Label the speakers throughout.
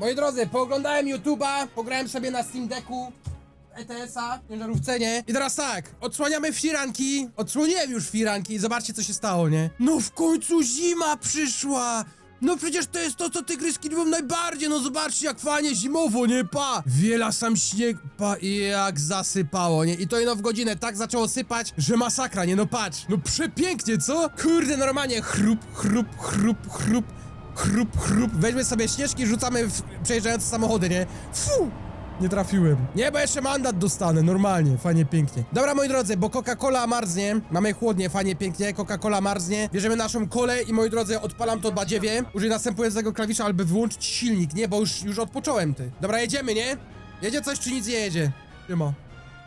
Speaker 1: Moi drodzy, pooglądałem YouTube'a, pograłem sobie na Steam Decku. ETS-a, ciężarówce, nie? I teraz tak, odsłaniamy firanki. Odsłoniłem już firanki i zobaczcie, co się stało, nie? No w końcu zima przyszła! No przecież to jest to, co tygryski lubią najbardziej, no zobaczcie, jak fajnie zimowo, nie? Pa! Wiela sam śnieg, pa, i jak zasypało, nie? I to ino w godzinę tak zaczęło sypać, że masakra, nie? No patrz, no przepięknie, co? Kurde, normalnie, chrup, chrup, chrup, chrup. Chrup, chrup. Weźmy sobie śnieżki, rzucamy w przejeżdżające samochody, nie? Fu! Nie trafiłem. Nie, bo jeszcze mandat dostanę, normalnie, fajnie, pięknie. Dobra, moi drodzy, bo Coca-Cola marznie, mamy chłodnie, fajnie, pięknie, Coca-Cola marznie, bierzemy naszą kolę i moi drodzy, odpalam to badziewie, użyj następującego klawisza, aby wyłączyć silnik, nie, bo już, już odpocząłem, ty. Dobra, jedziemy, nie? Jedzie coś, czy nic nie jedzie? Nie ma.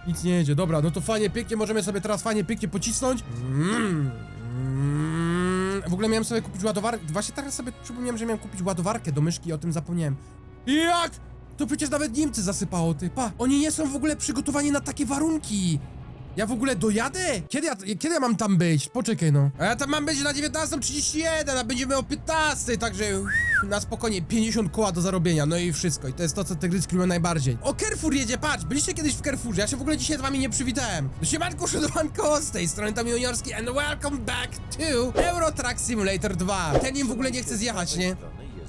Speaker 1: Nic nie jedzie, dobra, no to fajnie, pięknie, możemy sobie teraz fajnie, pięknie pocisnąć. Mm. W ogóle miałem sobie kupić ładowarkę. Właśnie teraz sobie przypomniałem, że miałem kupić ładowarkę do myszki i o tym zapomniałem. Jak? To przecież nawet Niemcy zasypało, ty. Pa, oni nie są w ogóle przygotowani na takie warunki. Ja w ogóle dojadę? Kiedy ja, kiedy ja mam tam być? Poczekaj no. A ja tam mam być na 19.31, a będziemy o 15, także na spokojnie 50 koła do zarobienia, no i wszystko. I to jest to, co te gry skrywają najbardziej. O, Carrefour jedzie, patrz, byliście kiedyś w Carrefourze, ja się w ogóle dzisiaj z wami nie przywitałem. Siemanko, szadowanko, z tej strony Tom Juniorski and welcome back to Euro Truck Simulator 2. Ten im w ogóle nie chce zjechać, nie?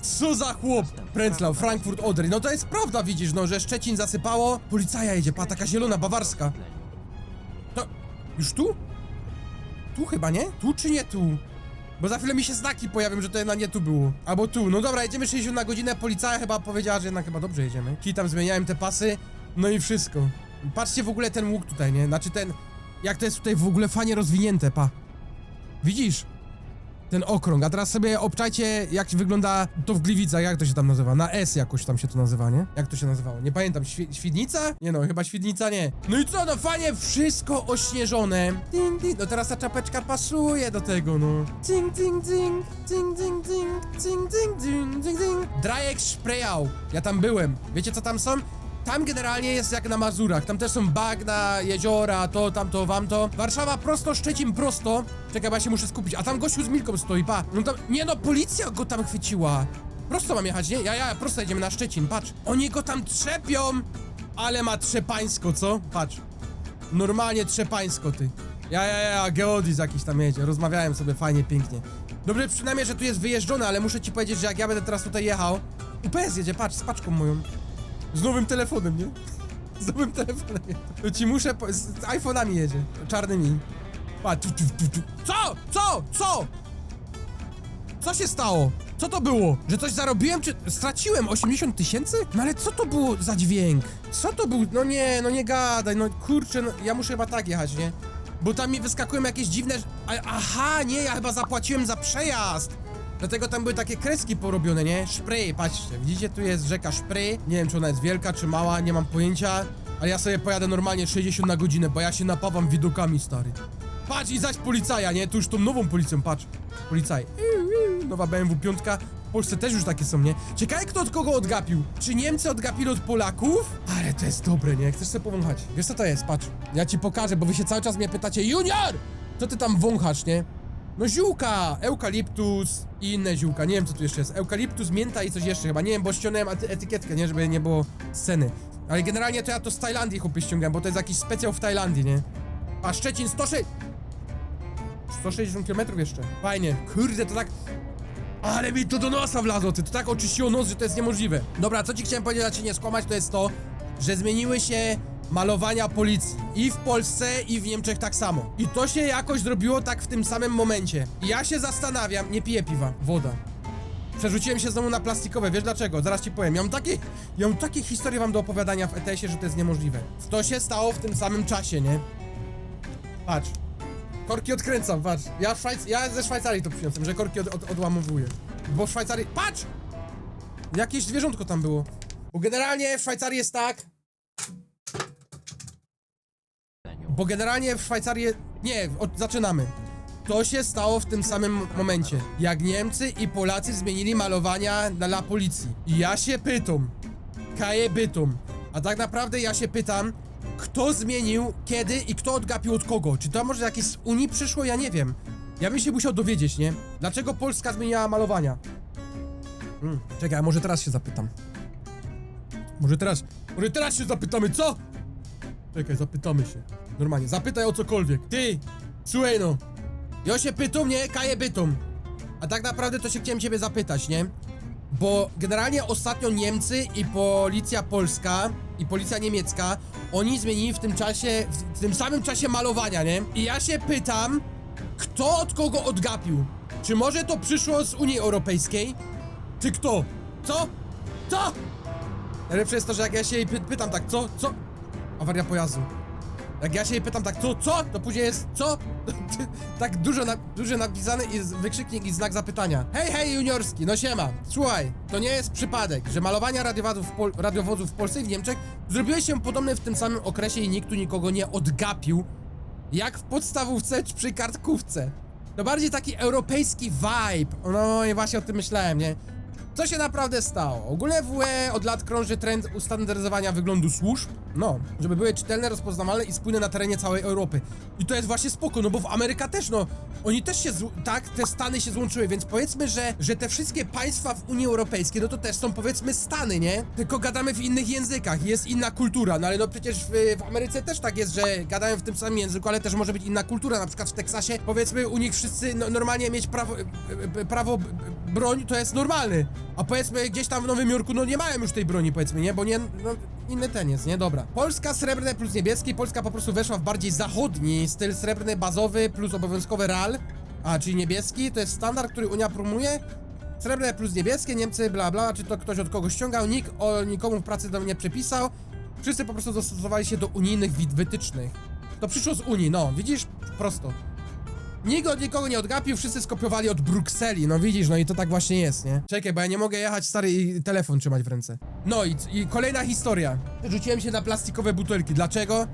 Speaker 1: Co za chłop? Pręclał, Frankfurt Odry. No to jest prawda, widzisz, no, że Szczecin zasypało. Policaja jedzie, pa, taka zielona, bawarska. To... Już tu? Tu chyba, nie? Tu czy nie tu? Bo za chwilę mi się znaki pojawią, że to jednak nie tu było. Albo tu. No dobra, jedziemy 60 na godzinę. Policja chyba powiedziała, że jednak chyba dobrze jedziemy. Ci tam zmieniałem te pasy. No i wszystko. Patrzcie w ogóle ten łuk tutaj, nie? Znaczy ten... Jak to jest tutaj w ogóle fajnie rozwinięte, pa. Widzisz? Ten okrąg, a teraz sobie obczajcie jak wygląda to w Gliwicach, jak to się tam nazywa? Na S jakoś tam się to nazywa, nie? Jak to się nazywało? Nie pamiętam, Świ Świdnica? Nie no, chyba Świdnica nie. No i co, no fajnie, wszystko ośnieżone. Ding, ding. No teraz ta czapeczka pasuje do tego, no. Ding, ding, ding, ding, ding, ding, ding, ding, ding, ding, ding. Drajek Sprayał. Ja tam byłem. Wiecie co tam są? Tam generalnie jest jak na Mazurach. Tam też są bagna, jeziora, to, tamto, wamto. Warszawa prosto, Szczecin prosto. Czekaj, ja się muszę skupić. A tam gościu z Milką stoi, pa. No tam, nie no, policja go tam chwyciła. Prosto mam jechać, nie? Ja, ja, prosto jedziemy na Szczecin, patrz. Oni go tam trzepią. Ale ma trzepańsko, co? Patrz. Normalnie trzepańsko, ty. Ja, ja, ja, Geodis jakiś tam jedzie. Rozmawiałem sobie fajnie, pięknie. Dobrze przynajmniej, że tu jest wyjeżdżone, ale muszę ci powiedzieć, że jak ja będę teraz tutaj jechał... UPS jedzie, patrz, z paczką moją. Z nowym telefonem, nie? Z nowym telefonem. To ci muszę. Po... Z iPhone'ami jedzie. Czarnymi. Pa, tu, tu, tu, tu. Co? Co? Co? Co się stało? Co to było? Że coś zarobiłem, czy straciłem 80 tysięcy? No ale co to było za dźwięk? Co to był? No nie, no nie gadaj, no kurczę, no, ja muszę chyba tak jechać, nie? Bo tam mi wyskakują jakieś dziwne... A, aha, nie, ja chyba zapłaciłem za przejazd! Dlatego tam były takie kreski porobione, nie? Szpry, patrzcie, widzicie, tu jest rzeka Szpry. Nie wiem, czy ona jest wielka, czy mała, nie mam pojęcia. Ale ja sobie pojadę normalnie 60 na godzinę, bo ja się napawam widokami, stary. Patrz i zaś policaja, nie? Tu już tą nową policją, patrz. Policaj. Nowa BMW 5. W Polsce też już takie są, nie? Ciekawe, kto od kogo odgapił. Czy Niemcy odgapili od Polaków? Ale to jest dobre, nie? Chcesz sobie powąchać. Wiesz co to jest? Patrz. Ja ci pokażę, bo wy się cały czas mnie pytacie Junior! Co ty tam wąchasz, nie? No ziółka! Eukaliptus i inne ziółka. Nie wiem, co tu jeszcze jest. Eukaliptus, mięta i coś jeszcze chyba. Nie wiem, bo ściągnąłem ety- etykietkę, nie? Żeby nie było sceny. Ale generalnie to ja to z Tajlandii chłopie ściągałem, bo to jest jakiś specjał w Tajlandii, nie? A Szczecin 106... 160 km jeszcze. Fajnie. Kurde, to tak... Ale mi to do nosa wlazło, ty. To tak oczyściło nos, że to jest niemożliwe. Dobra, co ci chciałem powiedzieć, a ci nie skłamać, to jest to, że zmieniły się malowania policji. I w Polsce, i w Niemczech tak samo. I to się jakoś zrobiło tak w tym samym momencie. I ja się zastanawiam, nie piję piwa, woda. Przerzuciłem się znowu na plastikowe, wiesz dlaczego? Zaraz ci powiem. Ja mam takie, ja mam takie historie wam do opowiadania w ETS-ie, że to jest niemożliwe. To się stało w tym samym czasie, nie? Patrz. Korki odkręcam, patrz. Ja, Szwajc ja ze Szwajcarii to przyniosłem, że korki od od odłamowuję. Bo w Szwajcarii... Patrz! Jakieś zwierzątko tam było. Bo generalnie w Szwajcarii jest tak... Bo generalnie w Szwajcarii... Nie, od... zaczynamy. To się stało w tym samym momencie, jak Niemcy i Polacy zmienili malowania na la policji. I ja się pytam, kaje bytum, a tak naprawdę ja się pytam, kto zmienił, kiedy i kto odgapił od kogo? Czy to może jakieś z Unii przyszło? Ja nie wiem. Ja bym się musiał dowiedzieć, nie? Dlaczego Polska zmieniała malowania? Hmm, czekaj, a może teraz się zapytam. Może teraz, może teraz się zapytamy, co? Czekaj, zapytamy się. Normalnie, zapytaj o cokolwiek. Ty, słuchaj no. Ja się pytam, nie? Kaję bytom. A tak naprawdę to się chciałem ciebie zapytać, nie? Bo generalnie ostatnio Niemcy i policja polska i policja niemiecka, oni zmienili w tym czasie, w tym samym czasie malowania, nie? I ja się pytam, kto od kogo odgapił? Czy może to przyszło z Unii Europejskiej? Czy kto? Co? Co? Najlepsze jest to, że jak ja się jej py pytam tak, co? Co? Awaria pojazdu. Jak ja się jej pytam tak, co? Co? To później jest, co? tak dużo, na, dużo napisane i wykrzyknik i znak zapytania. Hej, hej, juniorski, no siema. Słuchaj, to nie jest przypadek, że malowania radiowozów w, Pol radiowozów w Polsce i w Niemczech zrobiły się podobne w tym samym okresie i nikt tu nikogo nie odgapił, jak w podstawówce czy przy kartkówce. To bardziej taki europejski vibe. No i właśnie o tym myślałem, nie? Co się naprawdę stało? Ogólnie w UE od lat krąży trend ustandaryzowania wyglądu służb, no, żeby były czytelne, rozpoznawalne i spójne na terenie całej Europy. I to jest właśnie spoko, no bo w Ameryka też, no, oni też się, tak, te Stany się złączyły, więc powiedzmy, że, że te wszystkie państwa w Unii Europejskiej, no to też są powiedzmy Stany, nie? Tylko gadamy w innych językach, jest inna kultura, no ale no przecież w, w Ameryce też tak jest, że gadają w tym samym języku, ale też może być inna kultura, na przykład w Teksasie, powiedzmy u nich wszyscy no, normalnie mieć prawo, e, e, prawo b- b- broń to jest normalny, a powiedzmy gdzieś tam w Nowym Jorku, no nie mają już tej broni powiedzmy, nie, bo nie, no inny jest, nie, dobra. Polska srebrne plus niebieski, Polska po prostu weszła w bardziej zachodni styl srebrny bazowy plus obowiązkowy RAL, a czyli niebieski, to jest standard, który Unia promuje, Srebrne plus niebieskie, Niemcy bla bla, czy to ktoś od kogoś ściągał, nikt o nikomu w pracy do mnie przepisał. Wszyscy po prostu dostosowali się do unijnych wytycznych. To przyszło z Unii, no, widzisz? Prosto. Nikt od nikogo nie odgapił, wszyscy skopiowali od Brukseli, no widzisz, no i to tak właśnie jest, nie? Czekaj, bo ja nie mogę jechać stary i telefon trzymać w ręce. No i, i kolejna historia. Rzuciłem się na plastikowe butelki. Dlaczego?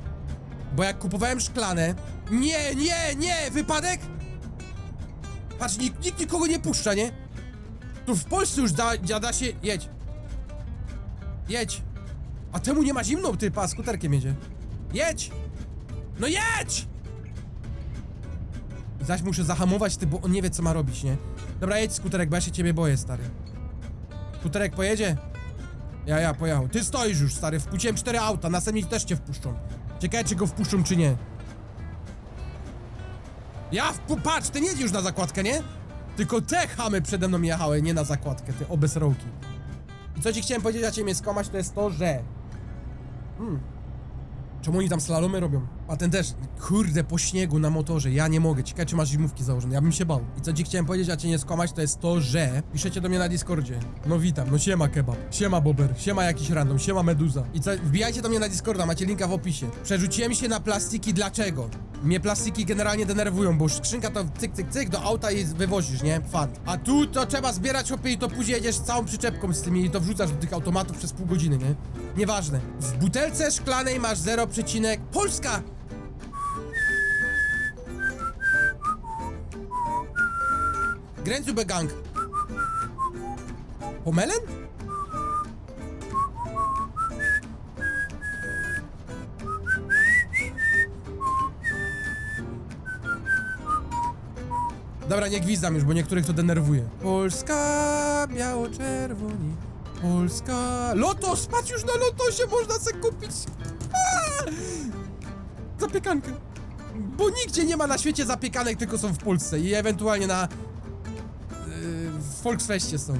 Speaker 1: Bo jak kupowałem szklane... Nie, nie, nie! Wypadek? Patrz, nikt, nikt nikogo nie puszcza, nie? Tu w Polsce już da, da, się... Jedź. Jedź. A temu nie ma zimno, ty, pa, skuterkiem jedzie. Jedź! No jedź! Zaś muszę zahamować, ty, bo on nie wie, co ma robić, nie? Dobra, jedź, skuterek, bo ja się ciebie boję, stary. Skuterek pojedzie? Ja, ja, pojechał. Ty stoisz już, stary, wpuściłem cztery auta, następnie też cię wpuszczą. Ciekawe, czy go wpuszczą, czy nie. Ja wpu... Patrz, ty nie jedziesz na zakładkę, nie? Tylko te chamy przede mną jechały, nie na zakładkę, te obesrołki. I co ci chciałem powiedzieć, a cię mnie skomać, to jest to, że... Hmm. Czemu oni tam slalomy robią? A ten też, kurde, po śniegu na motorze, ja nie mogę. Ciekawe, czy masz zimówki założone, ja bym się bał. I co ci chciałem powiedzieć, a cię nie skłamać, to jest to, że piszecie do mnie na Discordzie. No witam, no siema kebab, siema bober, siema jakiś random, siema meduza. I co, wbijajcie do mnie na Discorda, macie linka w opisie. Przerzuciłem się na plastiki, dlaczego? Mnie plastiki generalnie denerwują, bo skrzynka to cyk, cyk, cyk do auta i wywozisz, nie? Fan. A tu to trzeba zbierać hopy i to później jedziesz całą przyczepką z tymi i to wrzucasz do tych automatów przez pół godziny, nie? Nieważne. W butelce szklanej masz 0, Polska! Grenzübergang. Pomelen? Dobra, nie gwizdam już, bo niektórych to denerwuje. Polska, biało-czerwoni. Polska... Lotos! Patrz już na Lotosie, można sobie kupić... Aaa! Zapiekankę. Bo nigdzie nie ma na świecie zapiekanek, tylko są w Polsce i ewentualnie na... Volksfestie są.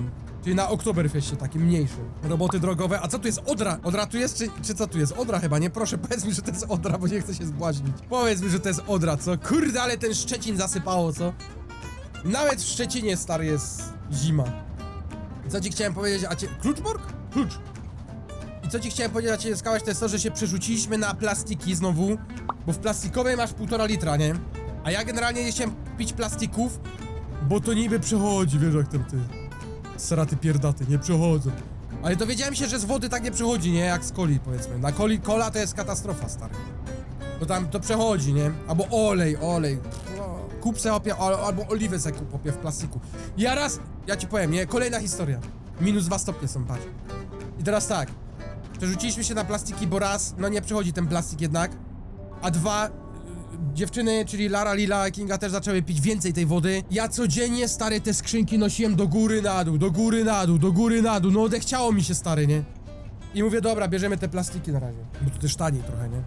Speaker 1: Czyli na Oktoberfestie, takim mniejszym. Roboty drogowe. A co tu jest Odra? Odra tu jest, czy, czy co tu jest? Odra chyba, nie? Proszę, powiedz mi, że to jest Odra, bo nie chcę się zbłaźnić. Powiedz mi, że to jest Odra, co? Kurde, ale ten Szczecin zasypało, co? Nawet w Szczecinie, stary, jest zima. Co ci chciałem powiedzieć, a cię... Kluczborg? Klucz. I co ci chciałem powiedzieć, a cię skałać, to jest to, że się przerzuciliśmy na plastiki znowu, bo w plastikowej masz półtora litra, nie? A ja generalnie nie chciałem pić plastików, bo to niby przechodzi, wiesz jak tam ty... Sraty pierdaty, nie przechodzą. Ale dowiedziałem się, że z wody tak nie przechodzi, nie? Jak z coli, powiedzmy. Na coli, kola to jest katastrofa, stary. To tam, to przechodzi, nie? Albo olej, olej. No, Kup se opie, al- albo oliwę se kup opie w plastiku. Ja raz, ja ci powiem, nie? Kolejna historia. Minus dwa stopnie są, patrz. I teraz tak. Przerzuciliśmy się na plastiki, bo raz, no nie przechodzi ten plastik jednak. A dwa, dziewczyny, czyli Lara, Lila, Kinga też zaczęły pić więcej tej wody. Ja codziennie, stary, te skrzynki nosiłem do góry, na dół, do góry, na dół, do góry, na dół. No odechciało mi się, stary, nie? I mówię, dobra, bierzemy te plastiki na razie. Bo to też taniej trochę, nie?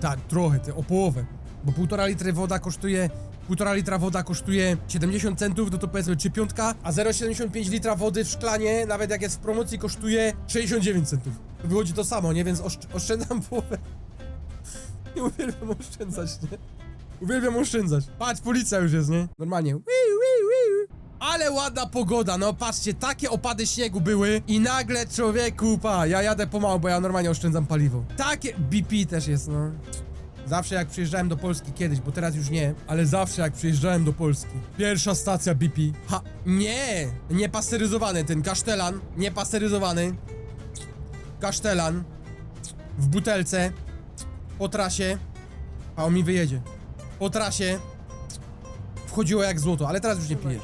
Speaker 1: Tak, trochę, ty, o połowę. Bo półtora litra woda kosztuje... Półtora litra woda kosztuje 70 centów, no to powiedzmy czy piątka, a 0,75 litra wody w szklanie, nawet jak jest w promocji, kosztuje 69 centów. Wychodzi to samo, nie? Więc oszcz oszczędzam połowę. Uwielbiam oszczędzać, nie? Uwielbiam oszczędzać. Patrz, policja już jest, nie? Normalnie. Ale ładna pogoda, no patrzcie, takie opady śniegu były i nagle człowieku, pa, ja jadę pomału, bo ja normalnie oszczędzam paliwo. Takie BP też jest, no. Zawsze jak przyjeżdżałem do Polski kiedyś, bo teraz już nie, ale zawsze jak przyjeżdżałem do Polski. Pierwsza stacja BP. Ha, nie, niepasteryzowany ten kasztelan, niepasteryzowany. Kasztelan w butelce po trasie, a on mi wyjedzie. Po trasie wchodziło jak złoto, ale teraz już nie piję.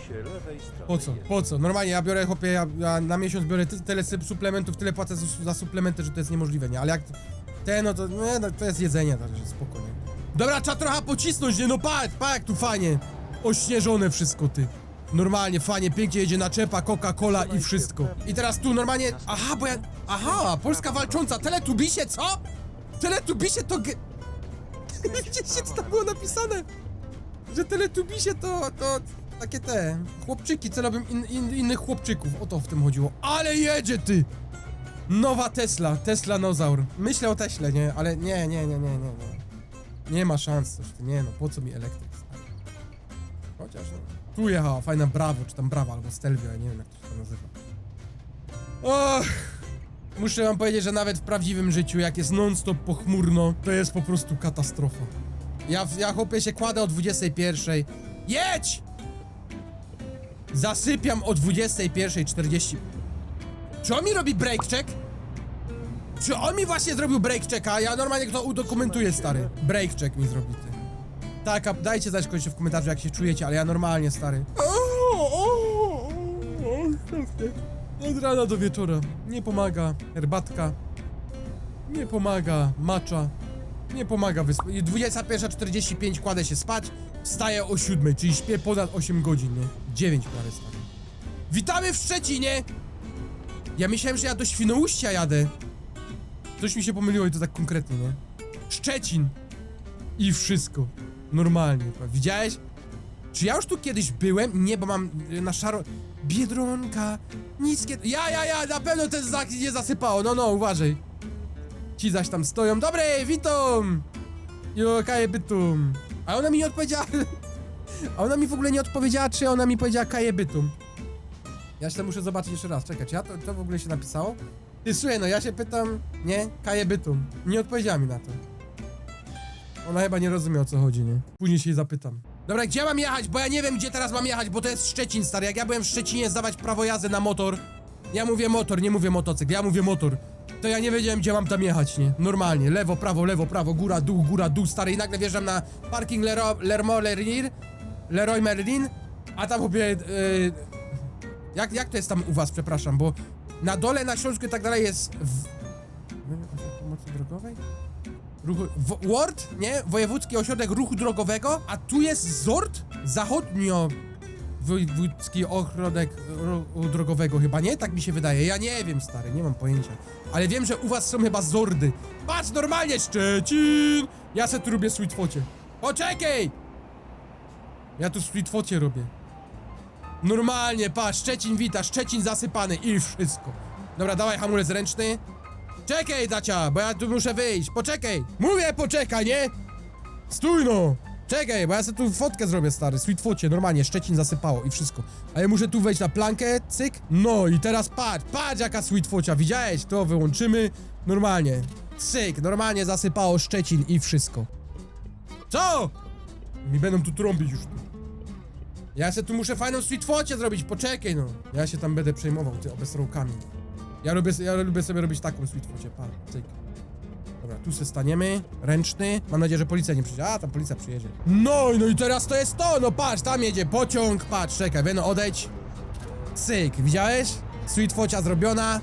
Speaker 1: Po co? Po co? Normalnie ja biorę, chłopie, ja, ja na miesiąc biorę ty, tyle suplementów, tyle płacę za, za suplementy, że to jest niemożliwe, nie? Ale jak te, no to, nie, no, to jest jedzenie, także spokojnie. Dobra, trzeba trochę pocisnąć, nie? No patrz, patrz jak tu fajnie. Ośnieżone wszystko, ty. Normalnie, fajnie, pięknie jedzie naczepa, Coca-Cola i wszystko. I teraz tu normalnie, aha, bo ja, aha, Polska walcząca, Teletubisie, co? Teletubisie to ge... Co tam było napisane? Że Teletubisie to, to takie te chłopczyki, celowym in, in, innych chłopczyków. O to w tym chodziło. Ale jedzie ty! Nowa Tesla, Tesla Nozaur. Myślę o Teśle, nie? Ale nie, nie, nie, nie, nie, nie. Nie ma szans, coś ty, nie no, po co mi elektryk? Chociaż no. Tu jechała, fajna Bravo, czy tam Brava, albo Stelvio, ja nie wiem jak to się to nazywa. Och, muszę wam powiedzieć, że nawet w prawdziwym życiu, jak jest non-stop pochmurno, to jest po prostu katastrofa. Ja, ja chłopie się kładę o 21. Jedź! Zasypiam o 21.40. Czy on mi robi break check? Czy on mi właśnie zrobił break checka? Ja normalnie to udokumentuję, stary. Break check mi zrobi, ty. Tak, a dajcie znać w komentarzu, jak się czujecie, ale ja normalnie, stary. Od rana do wieczora. Nie pomaga herbatka. Nie pomaga macza. Nie pomaga wysp... 21.45 kładę się spać, wstaję o 7, czyli śpię ponad 8 godzin, nie? 9 prawie stary. Witamy w Szczecinie! Ja myślałem, że ja do Świnoujścia jadę. Coś mi się pomyliło i to tak konkretnie, nie? Szczecin! I wszystko. Normalnie. Widziałeś? Czy ja już tu kiedyś byłem? Nie, bo mam y, na szaro... Biedronka, niskie... Ja, ja, ja, na pewno ten znak nie zasypało, no, no, uważaj. Ci zaś tam stoją. Dobry, witam! Jo, bytum. A ona mi nie odpowiedziała... A ona mi w ogóle nie odpowiedziała, czy ona mi powiedziała kaje bytum. Ja się muszę zobaczyć jeszcze raz. Czekaj, czy ja to, to w ogóle się napisało? Ty, słuchaj, no ja się pytam... Nie? Kaje bytum. Nie odpowiedziała mi na to. Ona chyba nie rozumie o co chodzi, nie? Później się jej zapytam. Dobra, gdzie mam jechać? Bo ja nie wiem, gdzie teraz mam jechać, bo to jest Szczecin, stary. Jak ja byłem w Szczecinie zdawać prawo jazdy na motor, ja mówię motor, nie mówię motocykl, ja mówię motor. To ja nie wiedziałem, gdzie mam tam jechać, nie? Normalnie, lewo, prawo, lewo, prawo, góra, dół, góra, dół, stary. I nagle wjeżdżam na parking Lero, Lermo Lerir, Leroy Merlin, a tam chłopie... Yy, jak, jak to jest tam u was, przepraszam, bo na dole, na Śląsku i tak dalej jest... W... Pomocy drogowej? Ruchu, w, WORD, nie? Wojewódzki Ośrodek Ruchu Drogowego, a tu jest ZORD? Zachodnio Wojewódzki Ośrodek Ruchu Drogowego chyba, nie? Tak mi się wydaje. Ja nie wiem, stary, nie mam pojęcia. Ale wiem, że u was są chyba ZORDy. Patrz, normalnie, Szczecin! Ja se tu robię sweetfocie. Poczekaj! Ja tu sweetfocie robię. Normalnie, patrz, Szczecin wita, Szczecin zasypany i wszystko. Dobra, dawaj hamulec ręczny. Czekaj, Dacia, bo ja tu muszę wyjść. Poczekaj. Mówię, poczekaj, nie? Stój no. Czekaj, bo ja sobie tu fotkę zrobię, stary. Sweet focie, normalnie, Szczecin zasypało i wszystko. A ja muszę tu wejść na plankę, cyk. No i teraz patrz, patrz jaka sweet focia, widziałeś? To wyłączymy. Normalnie. Cyk, normalnie zasypało Szczecin i wszystko. Co? Mi będą tu trąbić już. Ja se tu muszę fajną sweet focie zrobić, poczekaj no. Ja się tam będę przejmował, ty, obesrałkami. Ja lubię, ja lubię sobie robić taką sweet focie, pa, cyk. Dobra, tu se staniemy, ręczny. Mam nadzieję, że policja nie przyjdzie. A, tam policja przyjedzie. No, no i teraz to jest to, no patrz, tam jedzie pociąg, patrz, czekaj, będę odejdź. Cyk, widziałeś? Sweet focia zrobiona.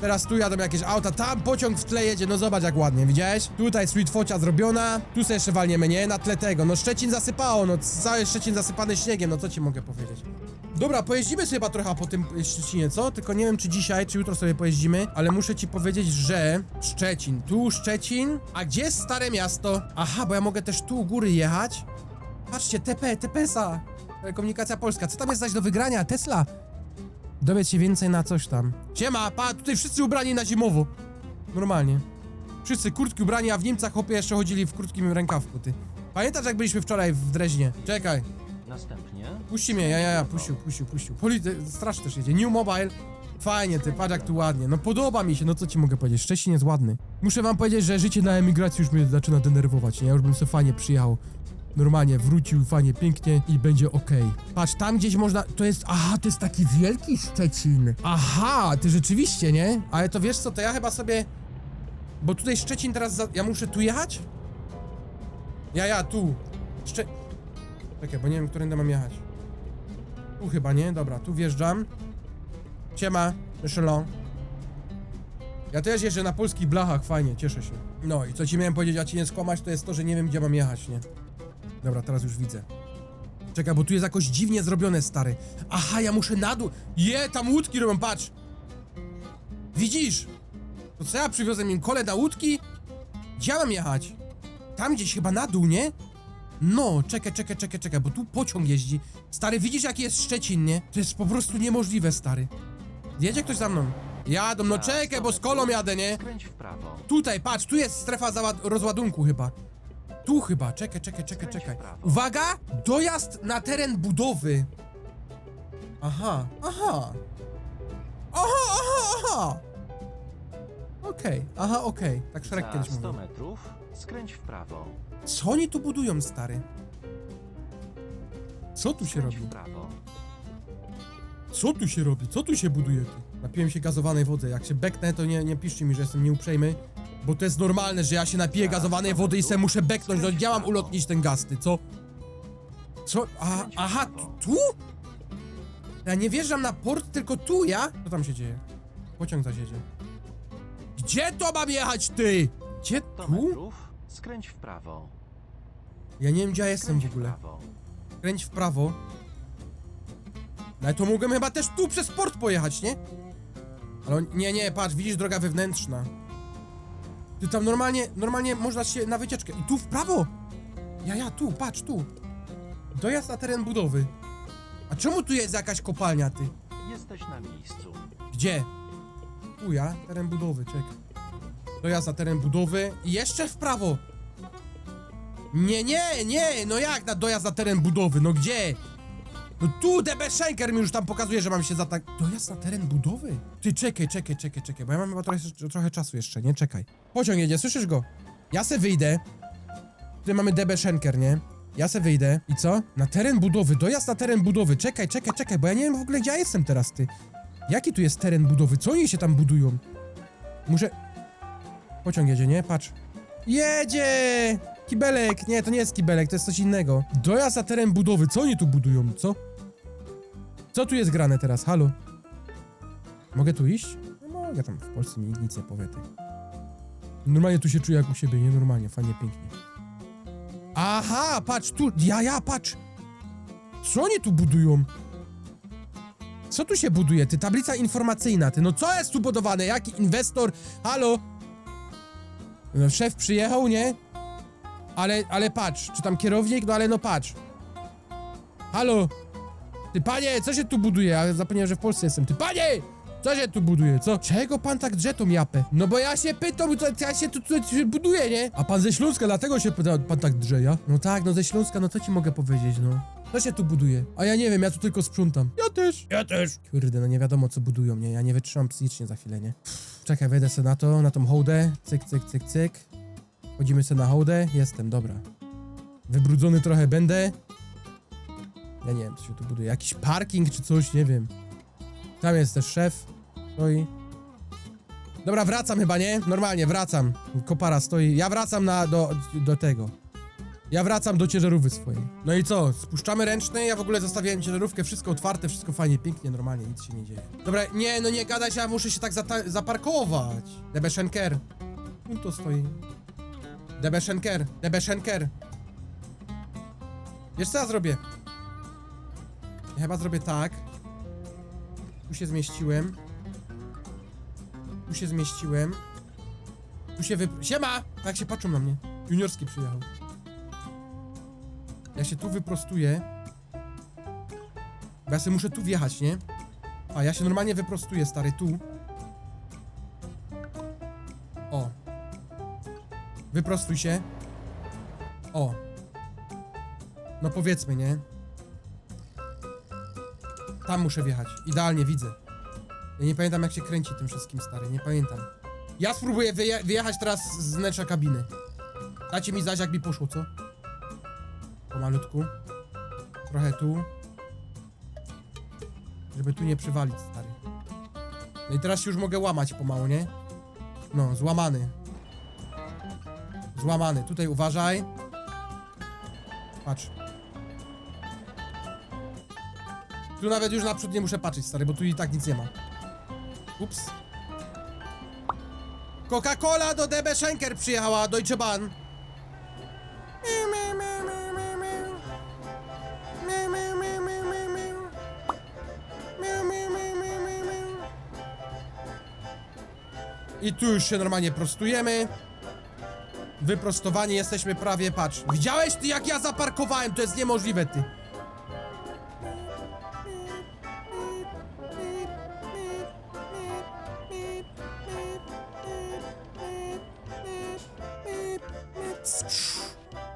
Speaker 1: Teraz tu jadą jakieś auta, tam pociąg w tle jedzie, no zobacz jak ładnie, widziałeś? Tutaj sweet zrobiona, tu sobie jeszcze walniemy, nie? Na tle tego, no Szczecin zasypało, no cały Szczecin zasypany śniegiem, no co ci mogę powiedzieć? Dobra, pojeździmy sobie chyba trochę po tym Szczecinie, co? Tylko nie wiem, czy dzisiaj, czy jutro sobie pojeździmy, ale muszę ci powiedzieć, że Szczecin, tu Szczecin, a gdzie jest Stare Miasto? Aha, bo ja mogę też tu u góry jechać. Patrzcie, TP, TPSA, Telekomunikacja Polska, co tam jest zaś do wygrania? Tesla. Dowiedz się więcej na coś tam. Siema, pa, tutaj wszyscy ubrani na zimowo. Normalnie. Wszyscy kurtki ubrani, a w Niemcach chłopie jeszcze chodzili w krótkim rękawku, ty. Pamiętasz jak byliśmy wczoraj w Dreźnie? Czekaj.
Speaker 2: Następnie
Speaker 1: Puści mnie, ja, ja, ja, puścił, puścił, puścił. Poli straż też jedzie. New Mobile. Fajnie, ty, patrz jak tu ładnie. No podoba mi się, no co ci mogę powiedzieć, Szczecin jest ładny. Muszę wam powiedzieć, że życie na emigracji już mnie zaczyna denerwować, nie? Ja już bym sobie fajnie przyjechał. Normalnie, wrócił fajnie, pięknie i będzie okej. Patrz, tam gdzieś można, to jest, aha, to jest taki wielki Szczecin. Aha, ty rzeczywiście, nie? Ale to wiesz co, to ja chyba sobie, bo tutaj Szczecin teraz, za... ja muszę tu jechać? Ja, ja, tu. Szcze... Czekaj, bo nie wiem, którędy mam jechać. Tu chyba, nie? Dobra, tu wjeżdżam. Siema, Michelin. Ja też jeżdżę na polskich blachach, fajnie, cieszę się. No i co ci miałem powiedzieć, a ci nie skłamać, to jest to, że nie wiem, gdzie mam jechać, nie? Dobra, teraz już widzę. Czekaj, bo tu jest jakoś dziwnie zrobione, stary. Aha, ja muszę na dół. Je, tam łódki robią, patrz. Widzisz? To co ja przywiozłem im kole na łódki? Gdzie mam jechać? Tam gdzieś chyba na dół, nie? No, czekaj, czekaj, czekaj, czekaj, bo tu pociąg jeździ. Stary, widzisz jaki jest Szczecin, nie? To jest po prostu niemożliwe, stary. Jedzie ktoś za mną. Jadą, no czekaj,
Speaker 2: 100
Speaker 1: bo z kolą jadę, nie?
Speaker 2: Skręć w prawo.
Speaker 1: Tutaj, patrz, tu jest strefa rozładunku chyba. Tu chyba, czekaj, czekaj, czekaj, czekaj. Uwaga! Dojazd na teren budowy. Aha, aha. Aha, aha, aha. Okej, aha, okej. Tak Szrek
Speaker 2: Za
Speaker 1: kiedyś
Speaker 2: 100
Speaker 1: mówił.
Speaker 2: metrów skręć w prawo.
Speaker 1: Co oni tu budują, stary? Co tu się robi?
Speaker 2: w prawo.
Speaker 1: Co tu się robi? Co tu się buduje? Ty? Napiłem się gazowanej wody. Jak się beknę, to nie, nie piszcie mi, że jestem nieuprzejmy. Bo to jest normalne, że ja się napiję gazowanej wody i se muszę beknąć. No ja mam ulotnić ten gaz, ty, co? Co? A, aha, tu, tu? Ja nie wjeżdżam na port, tylko tu, ja? Co tam się dzieje? Pociąg zaś jedzie. Gdzie to mam jechać, ty? Gdzie
Speaker 2: 100
Speaker 1: tu?
Speaker 2: metrów skręć w prawo.
Speaker 1: Ja nie wiem, gdzie ja jestem w
Speaker 2: Skręć w
Speaker 1: ogóle.
Speaker 2: prawo.
Speaker 1: Kręć w prawo. No ale to mogłem chyba też tu przez port pojechać, nie? Ale on- nie, nie, patrz, widzisz droga wewnętrzna. Ty tam normalnie, normalnie można się na wycieczkę. I tu w prawo! Ja, ja, tu, patrz, tu. Dojazd na teren budowy. A czemu tu jest jakaś kopalnia, ty?
Speaker 2: Jesteś na miejscu.
Speaker 1: Gdzie? Tu ja, teren budowy, czekaj. Dojazd na teren budowy i jeszcze w prawo. Nie, nie, nie, no jak na dojazd na teren budowy, no gdzie? No tu DB Schenker mi już tam pokazuje, że mam się za tak... Dojazd na teren budowy? Ty, czekaj, czekaj, czekaj, czekaj, bo ja mam chyba trochę, trochę czasu jeszcze, nie? Czekaj. Pociąg jedzie, słyszysz go? Ja se wyjdę. Tutaj mamy DB Schenker, nie? Ja se wyjdę. I co? Na teren budowy, dojazd na teren budowy. Czekaj, czekaj, czekaj, bo ja nie wiem w ogóle, gdzie ja jestem teraz, ty. Jaki tu jest teren budowy? Co oni się tam budują? Muszę... Pociąg jedzie, nie? Patrz. Jedzie! Kibelek! Nie, to nie jest kibelek, to jest coś innego. Dojazd na teren budowy. Co oni tu budują? Co? Co tu jest grane teraz? Halo? Mogę tu iść? No mogę, tam w Polsce mi nic nie powie. Normalnie tu się czuję jak u siebie, nie? Normalnie, fajnie, pięknie. Aha, patrz, tu, ja, ja, patrz! Co oni tu budują? Co tu się buduje, ty? Tablica informacyjna, ty. No co jest tu budowane? Jaki inwestor? Halo? No, szef przyjechał, nie? Ale, ale patrz, czy tam kierownik? No ale no patrz. Halo? Ty panie, co się tu buduje? Ja zapomniałem, że w Polsce jestem. Ty panie! Co się tu buduje, co? Czego pan tak drze tą japę? No bo ja się pytam, co ja się tu, tu, tu buduje, nie? A pan ze Śląska, dlatego się pyta, pan tak drze, ja? No tak, no ze Śląska, no co ci mogę powiedzieć, no? Co się tu buduje? A ja nie wiem, ja tu tylko sprzątam. Ja też. Ja też. Kurde, no nie wiadomo co budują, nie? Ja nie wytrzymam psychicznie za chwilę, nie? Czekaj, wejdę sobie na to, na tą hołdę. Cyk, cyk, cyk, cyk. Chodzimy sobie na hołdę. Jestem, dobra. Wybrudzony trochę będę. Ja nie wiem, co się tu buduje. Jakiś parking czy coś, nie wiem. Tam jest też szef. Stoi. Dobra, wracam chyba, nie? Normalnie, wracam. Kopara stoi. Ja wracam na, do, do tego. Ja wracam do ciężarówki swojej. No i co? Spuszczamy ręczny, ja w ogóle zostawiałem ciężarówkę, wszystko otwarte, wszystko fajnie, pięknie, normalnie, nic się nie dzieje. Dobra, nie, no nie gadać, ja muszę się tak zaparkować. DB Schenker. Tu to stoi. DB Schenker, DB Schenker. Wiesz co ja zrobię? Ja chyba zrobię tak. Tu się zmieściłem. Tu się zmieściłem. Tu się wy... Siema! Tak się patrzą na mnie. Juniorski przyjechał. Ja się tu wyprostuję. Bo ja sobie muszę tu wjechać, nie? A, ja się normalnie wyprostuję, stary, tu. O. Wyprostuj się. O. No powiedzmy, nie? Tam muszę wjechać. Idealnie widzę. Ja nie pamiętam jak się kręci tym wszystkim, stary. Nie pamiętam. Ja spróbuję wyje wyjechać teraz z wnętrza kabiny. Dajcie mi znać jak mi poszło, co? Pomalutku. Trochę tu. Żeby tu nie przywalić, stary. No i teraz się już mogę łamać pomału, nie? No, złamany. Złamany. Tutaj uważaj. Patrz. Tu nawet już naprzód nie muszę patrzeć, stary, bo tu i tak nic nie ma. Ups. Coca-Cola do DB Schenker przyjechała, Deutsche Bahn. I tu już się normalnie prostujemy. Wyprostowani jesteśmy prawie, patrz. Widziałeś ty jak ja zaparkowałem? To jest niemożliwe, ty.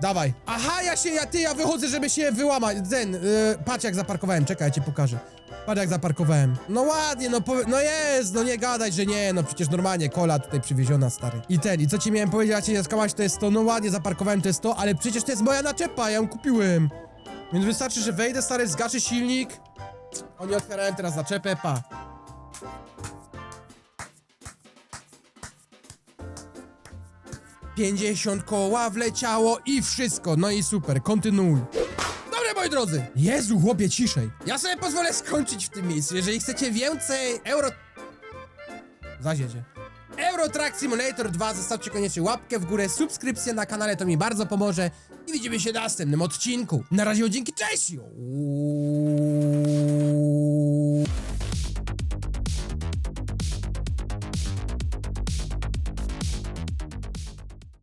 Speaker 1: Dawaj. Aha, ja się, ja, ty, ja wychodzę, żeby się wyłamać. Zen, yy, patrz jak zaparkowałem, czekaj, ja ci pokażę. Patrz jak zaparkowałem. No ładnie, no, powie- no jest, no nie gadać, że nie, no przecież normalnie, kola tutaj przywieziona, stary. I ten, i co ci miałem powiedzieć, ja cię skałać, to jest to, no ładnie zaparkowałem, to jest to, ale przecież to jest moja naczepa, ja ją kupiłem. Więc wystarczy, że wejdę, stary, zgaszę silnik. Oni otwierają teraz naczepę, pa. Pięćdziesiąt koła wleciało i wszystko, no i super, kontynuuj. Moi drodzy! Jezu, chłopie, ciszej. Ja sobie pozwolę skończyć w tym miejscu. Jeżeli chcecie więcej euro... Zaziedzie. Euro Truck Simulator 2, zostawcie koniecznie łapkę w górę, subskrypcję na kanale, to mi bardzo pomoże. I widzimy się w następnym odcinku. Na razie, dzięki, cześć!